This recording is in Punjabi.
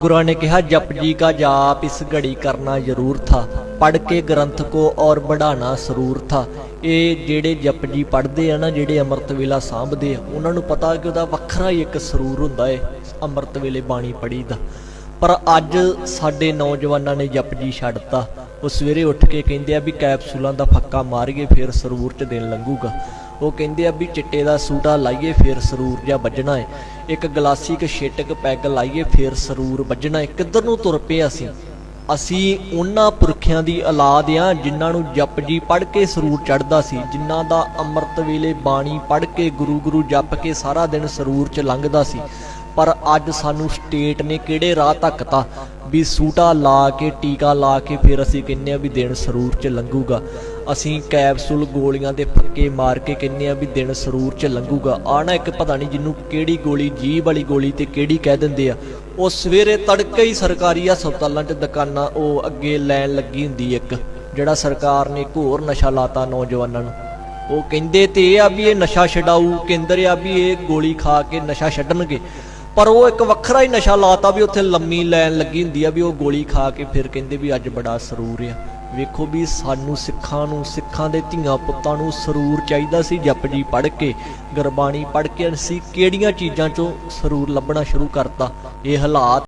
गुरुआ ने कहा जप जी का जाप इस घड़ी करना जरूर था ਪੜ ਕੇ ਗ੍ਰੰਥ ਕੋ ਔਰ बढ़ाना ਸਰੂਰ ਥਾ ਇਹ ਜਿਹੜੇ ਜਪ ਜੀ ਪੜ੍ਹਦੇ ਆ ਨਾ ਜਿਹੜੇ ਅੰਮ੍ਰਿਤ ਵੇਲਾ ਸਾਂਭਦੇ ਆ ਉਹਨਾਂ ਨੂੰ ਪਤਾ ਕਿ ਉਹਦਾ ਵੱਖਰਾ ਹੀ ਇੱਕ ਸਰੂਰ ਹੁੰਦਾ ਏ ਅੰਮ੍ਰਿਤ ਵੇਲੇ ਬਾਣੀ ਪੜ੍ਹੀ ਦਾ ਪਰ ਅੱਜ ਸਾਡੇ ਨੌਜਵਾਨਾਂ ਨੇ ਜਪ ਜੀ ਛੱਡਤਾ ਉਹ ਸਵੇਰੇ ਉੱਠ ਕੇ ਕਹਿੰਦੇ ਆ ਵੀ ਕੈਪਸੂਲਾਂ ਦਾ ਫੱਕਾ ਮਾਰੀਏ ਫਿਰ ਸਰੂਰ 'ਚ ਦਿਨ ਲੰਘੂਗਾ ਉਹ ਕਹਿੰਦੇ ਆ ਵੀ ਚਿੱਟੇ ਦਾ ਸੂਟਾ ਲਾਈਏ ਫੇਰ ਸਰੂਰ ਜਾਂ ਵੱਜਣਾ ਏ ਇੱਕ ਗਲਾਸੀ, ਇੱਕ ਛੇਟਕ ਪੈਗ ਲਾਈਏ, ਫੇਰ ਸਰੂਰ ਵੱਜਣਾ। ਕਿੱਧਰ ਨੂੰ ਤੁਰ ਪਏ ਅਸੀਂ? ਅਸੀਂ ਉਹਨਾਂ ਪੁਰਖਿਆਂ ਦੀ ਔਲਾਦ ਆ, ਜਿਨ੍ਹਾਂ ਨੂੰ ਜਪ ਜੀ ਪੜ੍ਹ ਕੇ ਸਰੂਰ ਚੜਦਾ ਸੀ, ਜਿਨ੍ਹਾਂ ਦਾ ਅੰਮ੍ਰਿਤ ਵੇਲੇ ਬਾਣੀ ਪੜ੍ਹ ਕੇ ਗੁਰੂ ਗੁਰੂ ਜਪ ਕੇ ਸਾਰਾ ਦਿਨ ਸਰੂਰ 'ਚ ਲੰਘਦਾ ਸੀ। ਪਰ ਅੱਜ ਸਾਨੂੰ ਸਟੇਟ ਨੇ ਕਿਹੜੇ ਰਾਹ ਧੱਕਤਾ ਵੀ ਸੂਟਾ ਲਾ ਕੇ, ਟੀਕਾ ਲਾ ਕੇ ਫਿਰ ਅਸੀਂ ਕਹਿੰਨੇ ਆ ਵੀ ਦਿਨ ਸਰੂਰ 'ਚ ਲੰਘੂਗਾ। ਅਸੀਂ ਕੈਪਸੂਲ ਗੋਲੀਆਂ ਦੇ ਫੱਕੇ ਮਾਰ ਕੇ ਕਹਿੰਨੇ ਆ ਵੀ ਦਿਨ ਸਰੂਰ 'ਚ ਲੰਘੂਗਾ। ਆ ਨਾ ਇੱਕ ਪਤਾ ਨਹੀਂ ਜਿਹਨੂੰ ਕਿਹੜੀ ਗੋਲੀ ਜੀਭ ਵਾਲੀ ਗੋਲੀ ਤੇ ਕਿਹੜੀ ਕਹਿ ਦਿੰਦੇ ਆ। ਉਹ ਸਵੇਰੇ ਤੜਕੇ ਹੀ ਸਰਕਾਰੀ ਹਸਪਤਾਲਾਂ 'ਚ ਦੁਕਾਨਾਂ, ਉਹ ਅੱਗੇ ਲੈਣ ਲੱਗੀ ਹੁੰਦੀ ਇੱਕ, ਜਿਹੜਾ ਸਰਕਾਰ ਨੇ ਇੱਕ ਹੋਰ ਨਸ਼ਾ ਲਾਤਾ ਨੌਜਵਾਨਾਂ ਨੂੰ। ਉਹ ਕਹਿੰਦੇ ਤੇ ਇਹ ਆ ਵੀ ਇਹ ਨਸ਼ਾ ਛਡਾਊ ਕੇਂਦਰ ਆ ਵੀ ਇਹ ਗੋਲੀ ਖਾ ਕੇ ਨਸ਼ਾ ਛੱਡਣਗੇ। ਪਰ ਉਹ ਇੱਕ ਵੱਖਰਾ ਹੀ ਨਸ਼ਾ ਲਾਤਾ ਵੀ ਉੱਥੇ ਲੰਮੀ ਲੈਣ ਲੱਗੀ ਹੁੰਦੀ ਆ ਵੀ ਉਹ ਗੋਲੀ ਖਾ ਕੇ ਫਿਰ ਕਹਿੰਦੇ ਵੀ ਅੱਜ ਬੜਾ ਸਰੂਰ ਆ। ਵੇਖੋ ਵੀ ਸਾਨੂੰ ਸਿੱਖਾਂ ਨੂੰ, ਸਿੱਖਾਂ ਦੇ ਧੀਆਂ ਪੁੱਤਾਂ ਨੂੰ ਸਰੂਰ ਚਾਹੀਦਾ ਸੀ ਜਪ ਪੜ੍ਹ ਕੇ, ਗੁਰਬਾਣੀ ਪੜ੍ਹ ਕੇ, ਅਸੀਂ ਕਿਹੜੀਆਂ ਚੀਜ਼ਾਂ ਚੋਂ ਸਰੂਰ ਲੱਭਣਾ ਸ਼ੁਰੂ ਕਰਤਾ। ਇਹ ਹਾਲਾਤ